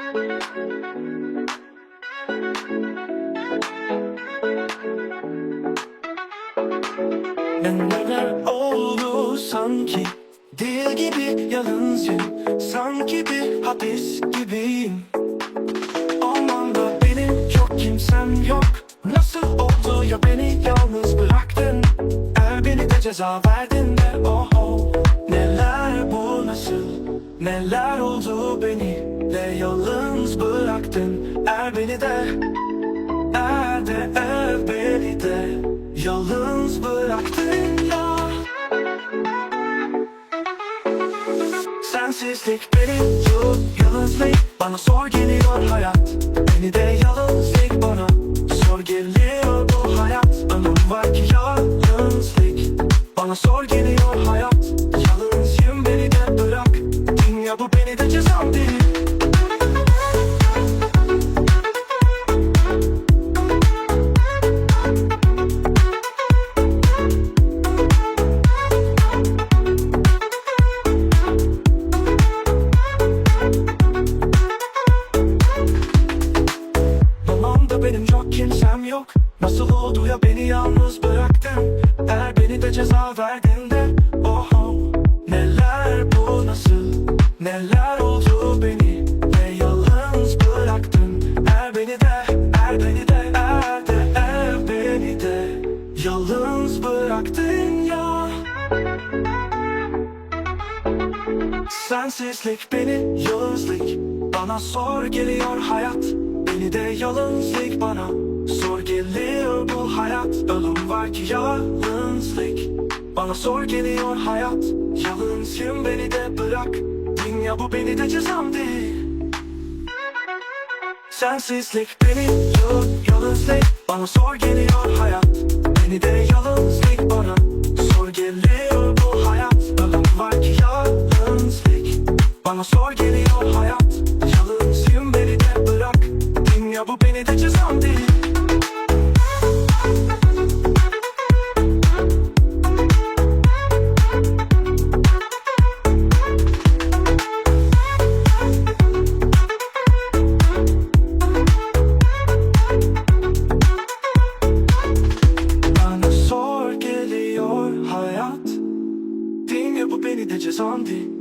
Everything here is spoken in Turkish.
Ne neler oldu sanki? Değil gibi yalnızım Sanki bir hapis gibiyim. Ormanda benim çok kimsem yok. Nasıl oldu ya beni yalnız bıraktın? Er beni de ceza verdin de oho Er beni de Er de er beni de. Yalnız bıraktın ya. Sensizlik beni yıl yalnızlık Bana zor geliyor hayat. Beni de yalnızlık bana. Zor geliyor bu hayat. Ömür var ki yalnızlık. Bana zor geliyor hayat. Yalnızım beni de bırak. Dünya bu beni de cezam kimsem yok. Nasıl oldu ya beni yalnız bıraktın? Eğer beni de ceza verdin de Oho Neler bu nasıl? Neler oldu beni? De yalnız bıraktın? Er beni de Er beni de Er de Er beni de Yalnız bıraktın ya. Sensizlik beni yalnızlık. Bana zor geliyor hayat. Beni de yalnızlık bana Zor geliyor bu hayat. Ölüm var ki yalnızlık. Bana zor geliyor hayat. Yalnızım beni de bırak. Dünya bu beni de cezam değil. Sensizlik beni yal yalnızlık. Bana zor geliyor hayat. Beni de yalnızlık bana. Zor geliyor bu hayat. Ölüm var ki yalnızlık. Bana zor geliyor hayat. Yalnızım beni de bırak. Dünya bu beni de cezam beni de değil